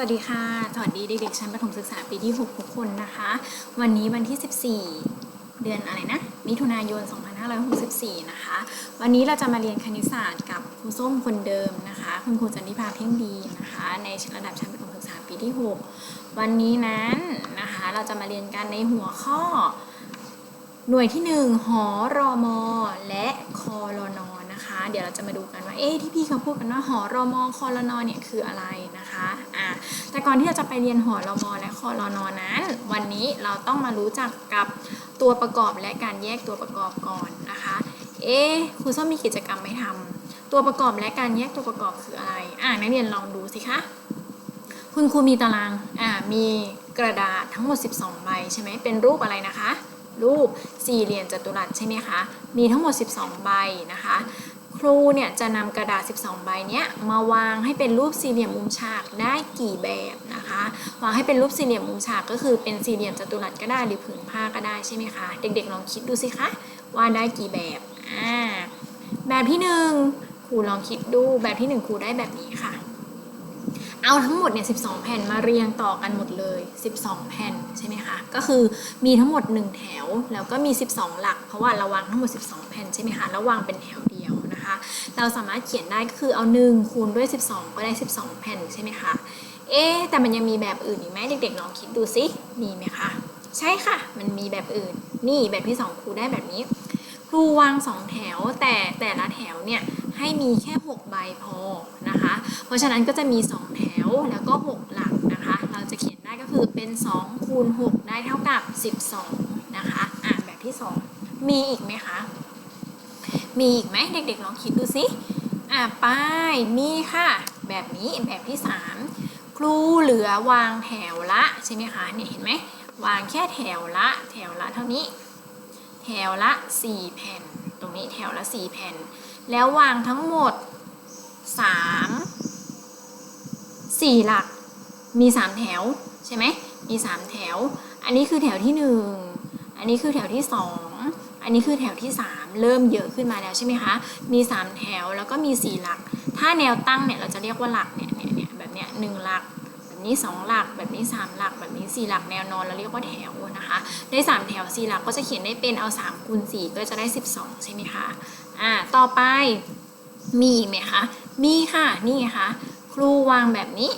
วัสดีค่ะ สวัสดีเด็กๆชั้นประถมศึกษาปีที่ 6 ทุกคนนะคะ วันนี้วันที่ 14 เดือนอะไรนะ มิถุนายน 2564 นะคะ วันนี้เราจะมาเรียนคณิตศาสตร์กับครูส้มคนเดิมนะคะ คุณครูจันทิพาเพ่งดีนะคะ ในระดับชั้นประถมศึกษาปีที่ 6 วันนี้นั้นนะคะ เราจะมาเรียนกันในหัวข้อ หน่วยที่ 1 หอรอมอ และคอรอนอนะคะ เดี๋ยวเราจะมาดูกันว่าเอ๊ะที่พี่เขาพูดกันว่าหอรอมอคอรนอเนี่ยคืออะไรนะคะอะแต่ก่อนที่เราจะไปเรียนหอรอมอและคอรนอนั้น วันนี้เราต้องมารู้จักกับตัวประกอบและการแยกตัวประกอบก่อนนะคะเอ๊ะครูส้มมีกิจกรรมไม่ทำตัวประกอบและการแยกตัวประกอบคืออะไรอะนักเรียนลองดูสิคะคุณครูมีตารางอ่ามีกระดาษทั้งหมด 12 ใบใช่ไหมเป็นรูปอะไรนะคะ รูปสี่เหลี่ยมจัตุรัสใช่ไหมคะ มีทั้งหมด 12 ใบนะคะ ครูเนี่ยจะนำกระดาษ 12 ใบเนี้ยมาวางให้เป็นรูปสี่เหลี่ยมมุมฉากได้กี่แบบนะคะวางให้เป็นรูปสี่เหลี่ยมมุมฉากก็คือเป็นสี่เหลี่ยมจัตุรัสก็ได้หรือผืนผ้าก็ได้ใช่ไหมคะ เด็กๆลองคิดดูสิคะว่าได้กี่แบบอ่าแบบที่หนึ่งครูลองคิดดูแบบที่หนึ่งครูได้แบบนี้ค่ะ เอาทั้งหมดเนี่ย 12 แผ่นมาเรียงต่อกันหมดเลย 12 แผ่นใช่ไหมคะ ก็คือมีทั้งหมด 1 แถว แล้วก็มี 12 หลัก เพราะว่าเราวางทั้งหมด 12 แผ่นใช่ไหมคะ แล้ววางเป็นแถว เดียวนะเราสามารถเขียนได้ก็คือเอา 1 คูณด้วย 12 ก็ได้ 12 แผ่นใช่ไหมคะเอ๊แต่มันยังมีแบบอื่นอีกไหมเด็กๆลองคิดดูสิมีไหมคะใช่ค่ะ มันมีแบบอื่น นี่แบบที่ 2 ครูได้แบบนี้ ครูวาง 2 แถว แต่แต่ละแถวเนี่ยให้มีแค่ 6 ใบพอนะคะ เพราะฉะนั้นก็จะมี 2 แถวแล้วก็ 6 หลักนะคะ เราจะเขียนได้ก็คือเป็น2คูณ6ได้เท่ากับ 12 นะคะ อ่านแบบที่ 2 มีอีกไหมคะ มีอีกไหมเด็กๆลองคิดดูสิอ่าป้ายมีค่ะ แบบนี้แบบที่ 3 ครูเหลือวางแถวละใช่ไหมคะเนี่ยเห็นไหมวางแค่แถวละ แถวละเท่านี้ แถวละ 4 แผ่น ตรงนี้แถวละ 4 แผ่น แล้ววางทั้งหมด 3 4 หลัก มี 3 แถวใช่ไหมมี 3 แถว อันนี้คือแถวที่ 1 อันนี้คือแถวที่ 2 อันนี้คือแถวที่ 3 เริ่มเยอะขึ้นมาแล้วใช่ไหมคะ มี 3 แถวแล้วก็มี 4 หลัก ถ้าแนวตั้งเนี่ยเราจะเรียกว่าหลักเนี่ยเนี่ยเนี่ยแบบเนี้ยหนึ่งหลัก แบบนี้ 2 หลัก แบบนี้ 3 หลัก แบบนี้ 4 หลัก แนวนอนเราเรียกว่าแถวนะคะ ได้ 3 แถว 4 หลักก็จะเขียนได้เป็นเอา3คูณ4ก็จะได้ 12 ใช่ไหมคะ อ่า ต่อไปมีไหมคะ มีค่ะ นี่ไงคะครูวางแบบนี้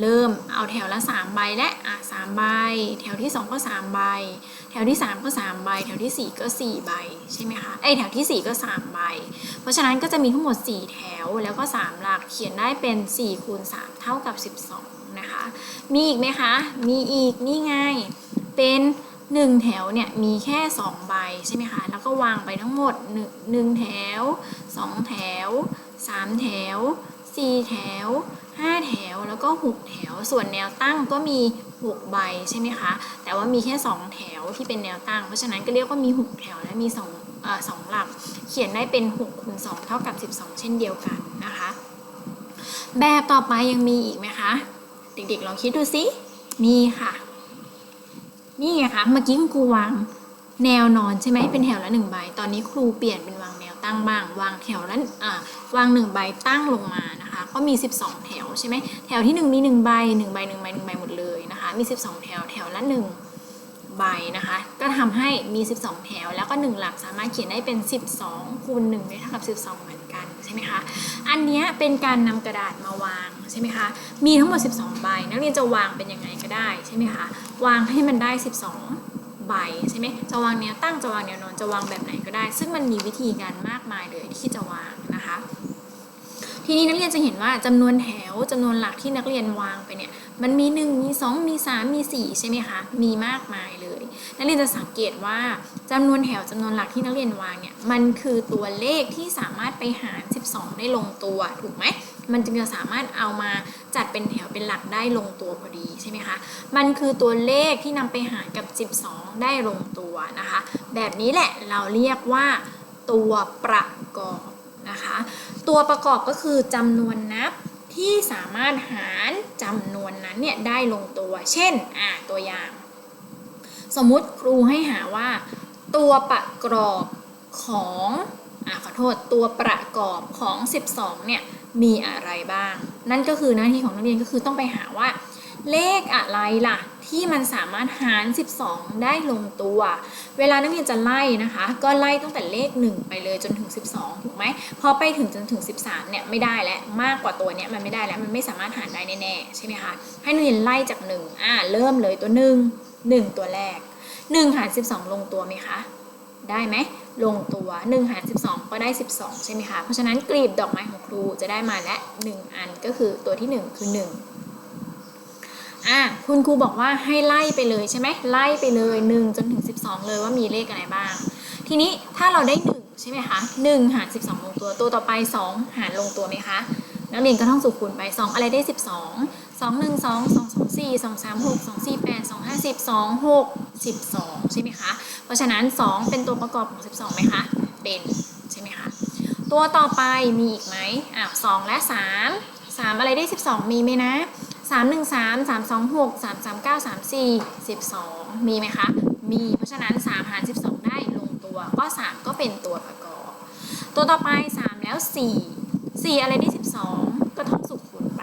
เริ่มเอาแถวละ 3 ใบและอะ3ใบ แถวที่ 2 ก็ 3 ใบ แถวที่ 3 ก็ 3 ใบ แถวที่ 4 ก็ 4 ใบใช่ไหมคะเอ้แถวที่ 4 ก็ 3 ใบ เพราะฉะนั้นก็จะมีทั้งหมด 4 แถวแล้วก็ 3 หลักเขียนได้เป็น4คูณ3เท่ากับ 12 นะคะ มีอีกไหมคะ มีอีกนี่ไง เป็น 1 แถวเนี่ยมีแค่ 2 ใบใช่ไหมคะแล้วก็วางไปทั้งหมด 1 1 แถว 2 แถว 3 แถว 4 แถว 5 แถวแล้วก็ 6 แถว ส่วนแนวตั้งก็มี 6 ใบใช่ไหมคะ แต่ว่ามีแค่ 2 แถวที่เป็นแนวตั้ง เพราะฉะนั้นก็เรียกว่ามี 6 แถวและมี2เอ่อ2หลัก เขียนได้เป็น6คูณ2เท่ากับ 12 เช่นเดียวกันนะคะ แบบต่อไปยังมีอีกไหมคะ เด็กๆลองคิดดูสิ มีค่ะ นี่ไงคะ เมื่อกี้คุณครูวางแนวนอนใช่ไหมเป็นแถวละหนึ่งใบ ตอนนี้ครูเปลี่ยนเป็นวางแนว ตั้งบ้าง วางแถวละอ่าวางหนึ่งใบตั้งลงมานะคะ ก็มี 12 แถวใช่ไหมแถวที่ 1 มี 1 ใบ 1 ใบ 1 ใบ 1 ใบหมดเลยนะคะ มี 12 แถวแถวละ 1 ใบนะคะ ก็ทำให้มี 12 แถว แล้วก็ 1 หลักสามารถเขียนได้เป็น 12คูณ1ได้เท่ากับ 12 เหมือนกันใช่ไหมคะ อันนี้เป็นการนำกระดาษมาวางใช่ไหมคะ มีทั้งหมด 12 ใบ นักเรียนจะวางเป็นยังไงก็ได้ใช่ไหมคะ วางให้มันได้ 12 ใบใช่ไหมจะวางแนวตั้งจะวางแนวนอนจะวางแบบไหนก็ได้ ซึ่งมันมีวิธีการมากมายเลยที่จะวางนะคะ ทีนี้นักเรียนจะเห็นว่าจำนวนแถวจำนวนหลักที่นักเรียนวางไปเนี่ยมันมี 1 มี 2 มี 3 มี 4 ใช่ไหมคะ มีมากมายเลย นักเรียนจะสังเกตว่าจำนวนแถวจำนวนหลักที่นักเรียนวางเนี่ยมันคือตัวเลขที่สามารถไปหาร 12 ได้ลงตัวถูกไหม มันจึงจะสามารถเอามาจัดเป็นแถวเป็นหลักได้ลงตัวพอดีใช่ไหมคะ มันคือตัวเลขที่นำไปหารกับ 12 ได้ลงตัวนะคะ แบบนี้แหละเราเรียกว่าตัวประกอบนะคะ ตัวประกอบก็คือจำนวนนับที่สามารถหารจำนวนนั้นเนี่ยได้ลงตัว เช่นอ่าตัวอย่าง สมมุติครูให้หาว่า ตัวประกอบของอ่าขอโทษตัวประกอบของ 12เนี่ย มีอะไรบ้าง นั่นก็คือหน้าที่ของนักเรียนก็คือต้องไปหาว่า เลขอะไรล่ะ ที่มันสามารถหาร 12 ได้ลงตัว เวลานักเรียนจะไล่นะคะ ก็ไล่ตั้งแต่เลข 1 ไปเลยจนถึง 12 ถูกไหมพอไปถึงจนถึง 13 เนี่ยไม่ได้แล้วมากกว่าตัวเนี้ยมันไม่ได้แล้วมันไม่สามารถหารได้แน่ๆใช่ไหมคะให้นักเรียนไล่จาก1อ่าเริ่มเลยตัว 1 1 ตัวแรก 1 หาร 12 ลงตัวไหมคะ ได้ไหมลงตัว 1 หาร 12 ก็ได้ 12 ใช่ไหมคะ เพราะฉะนั้นกลีบดอกไม้ของครูจะได้มาและ 1 อันก็คือตัวที่ 1 คือ 1 อะคุณครูบอกว่าให้ไล่ไปเลยใช่ไหมไล่ไปเลย 1 จนถึง 12 เลยว่ามีเลขอะไรบ้าง ทีนี้ถ้าเราได้ 1 ใช่ไหมคะ 1 หาร 12 ลงตัว ตัวต่อไป 2 หารลงตัวไหมคะ นักเรียนก็ท่องสูตรคูณไป 2 อะไรได้ 12 2 1 2 2 2 4 2 3 6 2 4 8 2 5 10 2 6 12 ใช่ไหมคะ เพราะฉะนั้น 2 เป็นตัวประกอบของ 12ไหมคะ เป็นใช่ไหมคะ ตัวต่อไปมีอีกไหมอะ2และ 3 3 อะไรได้ 12 มีไหมนะ 3 1 3 3 2 6 3 3 9 3 4 12 มีไหมคะ มี เพราะฉะนั้น 3 หาร 12 ได้ลงตัว ก็ 3 ก็เป็นตัวประกอบ ตัวต่อไป 3 แล้ว 4 4 อะไรได้ 12 ก็ท่องสุขคูณไป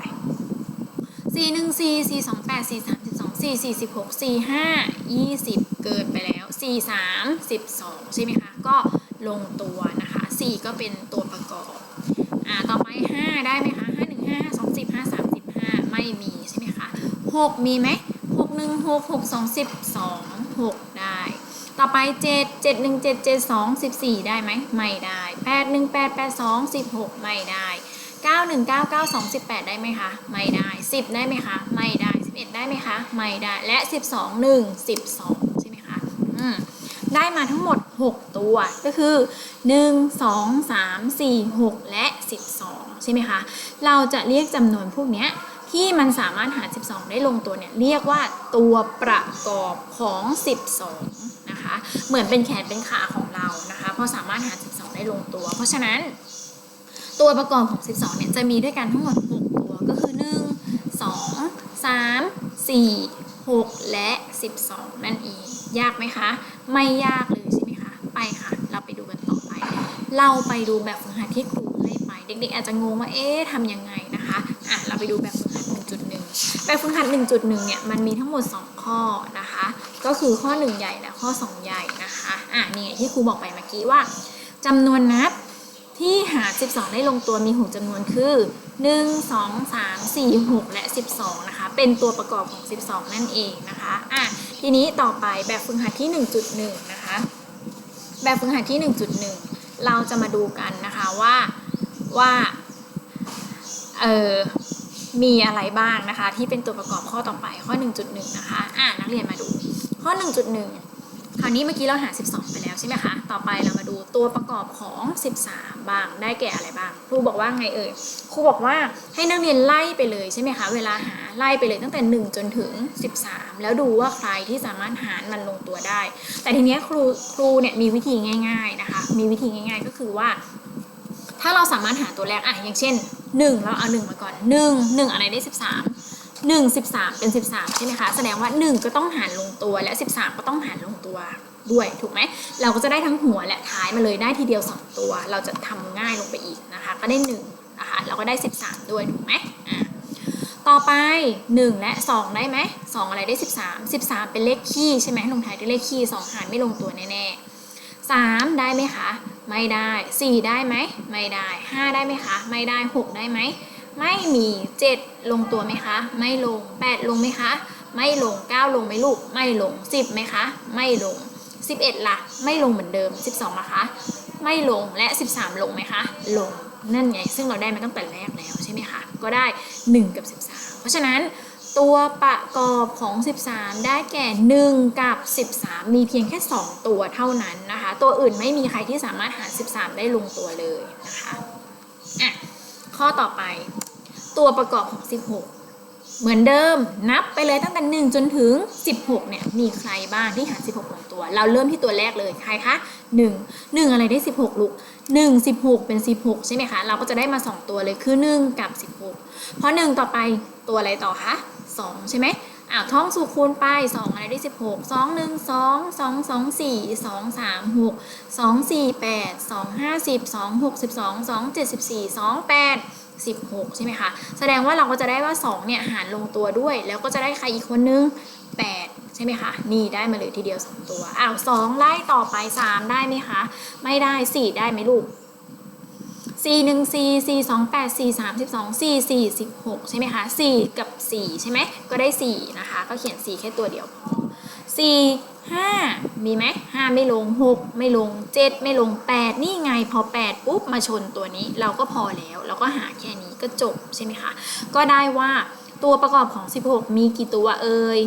4 1 4 4 2 8 4 3 12 4 4 16 4 5 20เกินไปแล้ว4 3 12ใช่ไหมคะ ก็ลงตัวนะคะ4ก็เป็นตัวประกอบ อ่า ต่อไป5ได้ไหมคะ5 1 5 2 10 5 3 15ไม่มีใช่ไหมคะ6มีไหม6 1 6 6 2 12 6ได้ ต่อไป7 7 1 7 7 2 14ได้ไหมไม่ได้8 1 8 8 2 16ไม่ได้9 1 9 9 2 18ได้ไหมคะ ไม่ได้10ได้ไหมคะ ไม่ได้ 11 ได้ไหมคะ ไม่ได้ และ 12 1 12 ใช่ไหมคะอืมได้มาทั้งหมด 6 ตัว ก็คือ 1 2 3 4 6 และ 12 ใช่ไหมคะ เราจะเรียกจำนวนพวกนี้ที่มันสามารถหาร 12 ได้ลงตัวเนี่ย เรียกว่าตัวประกอบของ 12 นะคะ เหมือนเป็นแขนเป็นขาของเรานะคะ เพราะสามารถหาร 12 ได้ลงตัว เพราะฉะนั้น ตัวประกอบของ 12 เนี่ยจะมีด้วยกันทั้งหมด 6 2 3 4 6 และ 12 นั่นเอง ยากไหมคะ ไม่ยากเลยใช่ไหมคะ ไปค่ะ เราไปดูกันต่อไป เราไปดูแบบฝึกหัดที่ครูให้ไป เด็กๆ อาจจะงงว่า เอ๊ะทำยังไงนะคะ อะ เราไปดูแบบฝึกหัด 1.1 แบบฝึกหัด 1.1 เนี่ย มันมีทั้งหมด 2 ข้อนะคะ ก็คือข้อ 1 ใหญ่และข้อ 2 ใหญ่นะคะ อะ นี่ที่ครูบอกไปเมื่อกี้ว่าจำนวนนัดที่หาร 12 ได้ลงตัวมีหูจำนวนคือ 1 2 3 4 6 และ 12 นะคะ เป็นตัวประกอบของ 12 นั่นเองนะคะอะทีนี้ต่อไปแบบฝึกหัดที่ 1.1 นะคะ แบบฝึกหัดที่ 1.1 เราจะมาดูกันนะคะว่าว่าเออมีอะไรบ้างนะคะ ที่เป็นตัวประกอบข้อต่อไปข้อ 1.1 นะคะอะนักเรียนมาดู ข้อ 1.1 คราวนี้เมื่อกี้เราหา 12 ไปแล้วใช่ไหมคะ ต่อไปเรามาดูตัวประกอบของ 13 บ้าง ได้แก่อะไรบ้าง ครูบอกว่าไงเอ่ย ครูบอกว่าให้นักเรียนไล่ไปเลยใช่ไหมคะ เวลาหาไล่ไปเลยตั้งแต่ 1 จนถึง 13 แล้วดูว่าใครที่สามารถหารมันลงตัวได้ แต่ทีนี้ครูครูเนี่ยมีวิธีง่าย ๆนะคะ มีวิธีง่าย ๆ ก็คือว่า ถ้าเราสามารถหาตัวแรกอะอย่างเช่น 1 เราเอา 1 มาก่อน 1 1 อะไรได้ 13 1 13 เป็น 13 ใช่ไหมคะ แสดงว่า 1 ก็ต้องหารลงตัวและ 13 ก็ต้องหารลงตัวด้วยถูกไหม เราก็จะได้ทั้งหัวและท้ายมาเลยได้ทีเดียว 2 ตัว เราจะทำง่ายลงไปอีกนะคะ ก็ได้1นะคะเราก็ได้ 13 ด้วยถูกไหมอะต่อไป 1 และ 2 ได้ไหม2อะไรได้ 13 13 เป็นเลขคี่ใช่ไหมลงท้ายด้วยเลขคี่2หารไม่ลงตัวแน่ๆ3ได้ไหมคะ ไม่ได้ 4 ได้ไหมไม่ได้ 5 ได้ไหมคะ ไม่ได้ 6 ได้ไหม ไม่มี 7 ลงตัวไหมคะ ไม่ลง 8 ลงไหมคะ ไม่ลง 9 ลงไหมลูก ไม่ลง 10ไหมคะ ไม่ลง 11ล่ะ ไม่ลงเหมือนเดิม 12นะคะ ไม่ลงและ 13 ลงไหมคะ ลงนั่นไง ซึ่งเราได้มาตั้งแต่แรกแล้วใช่ไหมคะ ก็ได้ 1 กับ 13 เพราะฉะนั้นตัวประกอบของ 13 ได้แก่ 1 กับ 13 มีเพียงแค่ 2 ตัวเท่านั้นนะคะ ตัวอื่นไม่มีใครที่สามารถหาร 13 ได้ลงตัวเลยนะคะ อะ ข้อต่อไป ตัวประกอบของ 16 เหมือนเดิมนับไปเลยตั้งแต่ 1 จนถึง 16 เนี่ย มีใครบ้างที่หาร 16 ลงตัว เราเริ่มที่ตัวแรกเลยใครคะ1 1 อะไรได้ 16 ลูก 1 16 เป็น 16 ใช่ไหมคะ เราก็จะได้มา 2 ตัวเลยคือ 1 กับ 16 เพราะ 1 ต่อไปตัวอะไรต่อคะ 2 ใช่ไหมอ้าวท่องสูตรคูณไป 2 อะไรได้ 16 2 1 2 2 2 4 2 3 6 2 4 8 2 5 10 2 6 12 2 7 14 2 8 16 ใช่ไหมคะ แสดงว่าเราก็จะได้ว่า 2 เนี่ยหารลงตัวด้วย แล้วก็จะได้ใครอีกคนนึง 8 ใช่ไหมคะ นี่ได้มาเลยทีเดียว 2 ตัว อ้าว 2 ไล่ต่อไป 3 ได้ไหมคะ ไม่ได้ 4 ได้ไหมลูก 4 1 4 4 2 8 4 3 12 4 4 16 ใช่ไหมคะ 4 กับ 4 ใช่ไหม ก็ได้ 4 นะคะ ก็เขียน 4 แค่ตัวเดียวพอ 4 5มีไหม5ไม่ลง6ไม่ลง7ไม่ลง8นี่ไงพอ8ปุ๊บมาชนตัวนี้เราก็พอแล้วเราก็หาแค่นี้ก็จบใช่ไหมคะ ก็ได้ว่าตัวประกอบของ 16 มีกี่ตัวเอ่ย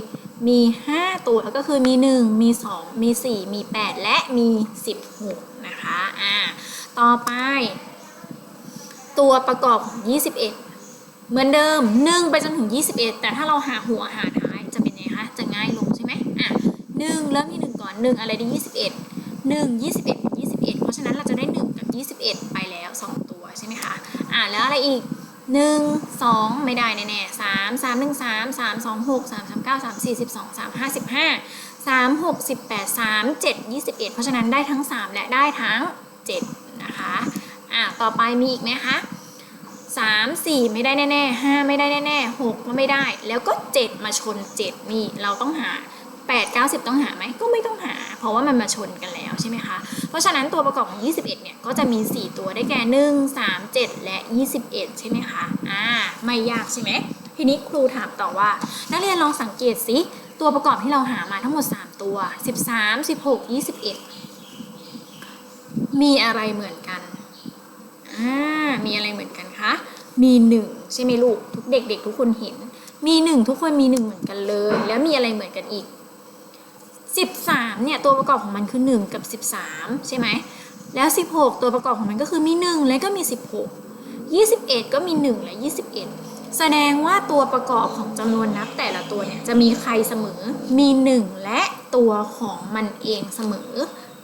มี 5 ตัวก็คือมี 1 มี 2 มี 4 มี 8 และมี 16 นะคะอ่าต่อไป ตัวประกอบของ 21 เหมือนเดิม 1 ไปจนถึง 21 แต่ถ้าเราหาหัวหาท้ 1 เริ่มที่ 1 ก่อน 1 อะไรได้ 21 1 21 21 เพราะฉะนั้นเราจะได้ 1 กับ 21 ไปแล้ว 2 ตัวใช่ไหมคะ อ่าแล้วอะไรอีก 1 2 ไม่ได้แน่แน่3 3 1 3 3 2 6 3 3 9 3 4 12 3 5 15 3 6 18 3 7 21 เพราะฉะนั้นได้ทั้ง 3 และได้ทั้ง 7 นะคะ อ่าต่อไปมีอีกไหมคะ 3 4 ไม่ได้แน่แน่5ไม่ได้แน่แน่6ก็ไม่ได้ แล้วก็ 7 มาชน 7 นี่เราต้องหา 8 90 ต้องหาไหมก็ไม่ต้องหา เพราะว่ามันมาชนกันแล้วใช่ไหมคะ เพราะฉะนั้นตัวประกอบของ 21 เนี่ยก็จะมี 4 ตัวได้แก่ 1 3 7 และ 21 ใช่ไหมคะอ่าไม่ยากใช่ไหมทีนี้ครูถามต่อว่า นักเรียนลองสังเกตสิตัวประกอบที่เราหามาทั้งหมด 3 ตัว 13 16 21 มีอะไรเหมือนกันอ่ามีอะไรเหมือนกันคะมีหนึ่งใช่ไหมลูกทุกเด็ก ๆ ทุกคนเห็นมีหนึ่งทุกคนมีหนึ่งเหมือนกันเลย แล้วมีอะไรเหมือนกันอีก 13เนี่ยตัวประกอบของมันคือ 1 กับ 13 ใช่ไหมแล้ว 16 ตัวประกอบของมันก็คือมี 1 และก็มี 16 21 ก็มี 1 และ 21 แสดงว่าตัวประกอบของจำนวนนับแต่ละตัวเนี่ยจะมีใครเสมอมี 1 และตัวของมันเองเสมอ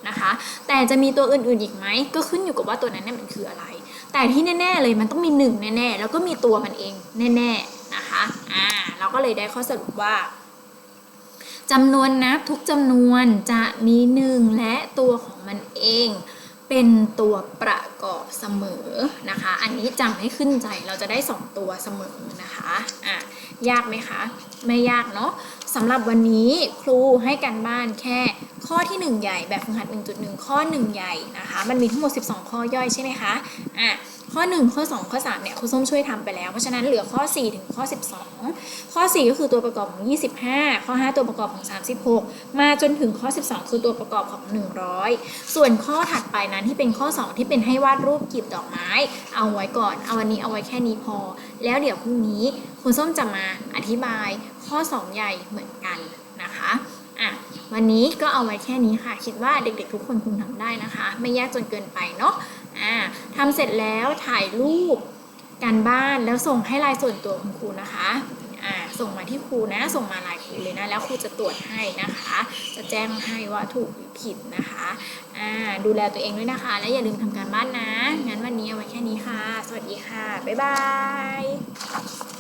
นะคะแต่จะมีตัวอื่นๆอีกไหมก็ขึ้นอยู่กับว่าตัวนั้นเนี่ยมันคืออะไร แต่ที่แน่ๆเลยมันต้องมี 1 แน่ๆ แล้วก็มีตัวมันเองแน่ๆนะคะอ่าเราก็เลยได้ข้อสรุปว่า จำนวนนับทุกจำนวนจะมีหนึ่งและตัวของมันเอง เป็นตัวประกอบเสมอนะคะ อันนี้จำให้ขึ้นใจเราจะได้ 2 ตัวเสมอนะคะอะยากไหมคะ ไม่ยากเนาะสำหรับวันนี้ครูให้กันบ้านแค่ข้อที่ 1 ใหญ่แบบฝึกหัด 1.1 ข้อ 1 ใหญ่นะคะ มันมีทั้งหมด 12 ข้อย่อยใช่ไหมคะอะ ข้อ 1 ข้อ 2 ข้อ 3 เนี่ยครูส้มช่วยทำไปแล้ว เพราะฉะนั้นเหลือข้อ 4 ถึงข้อ 12 ข้อ 4 ก็คือตัวประกอบของ 25 ข้อ 5 ตัวประกอบของ 36 มาจนถึงข้อ 12 คือตัวประกอบของ 100 ส่วนข้อถัดไปนั้นที่เป็นข้อ 2 ที่เป็นให้วาดรูปกลีบดอกไม้ เอาไว้ก่อน เอาวันนี้เอาไว้แค่นี้พอ แล้วเดี๋ยวพรุ่งนี้คุณส้มจะมาอธิบายข้อ 2 ใหญ่เหมือนกันนะคะอะวันนี้ก็เอาไว้แค่นี้ค่ะ คิดว่าเด็กๆทุกคนคงทำได้นะคะ ไม่ยากจนเกินไปเนาะ อ่าทำเสร็จแล้วถ่ายรูปการบ้านแล้วส่งให้ลายส่วนตัวคุณครูนะคะอ่าส่งมาที่ครูนะ ส่งมาลายครูเลยนะ แล้วครูจะตรวจให้นะคะ จะแจ้งให้ว่าถูกหรือผิดนะคะอ่าดูแลตัวเองด้วยนะคะ และอย่าลืมทำการบ้านนะ งั้นวันนี้เอาไว้แค่นี้ค่ะ สวัสดีค่ะ บ๊ายบาย